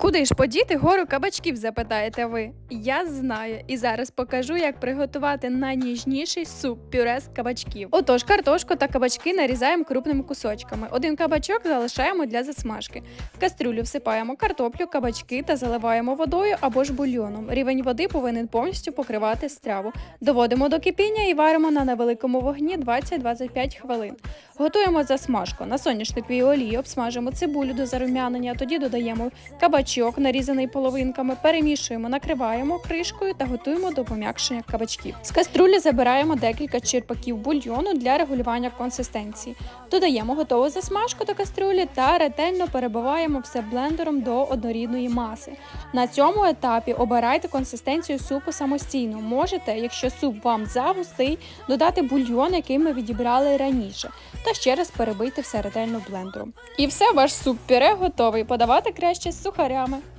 Куди ж подіти гору кабачків, запитаєте ви? Я знаю і зараз покажу, як приготувати найніжніший суп пюре з кабачків. Отож, картошку та кабачки нарізаємо крупними кусочками. Один кабачок залишаємо для засмажки. В кастрюлю всипаємо картоплю, кабачки та заливаємо водою або ж бульйоном. Рівень води повинен повністю покривати страву. Доводимо до кипіння і варимо на невеликому вогні 20-25 хвилин. Готуємо засмажку. На соняшниковій олії обсмажимо цибулю до зарум'янення, тоді додаємо кабачок, нарізаний половинками, перемішуємо, накриваємо кришкою та готуємо до пом'якшення кабачків. З каструлі забираємо декілька черпаків бульйону для регулювання консистенції. Додаємо готову засмажку до каструлі та ретельно перебиваємо все блендером до однорідної маси. На цьому етапі обирайте консистенцію супу самостійно. Можете, якщо суп вам загустий, додати бульйон, який ми відібрали раніше, та ще раз перебити все ретельно блендером. І все, ваш суп пюре готовий. Подавати краще з opwarmen.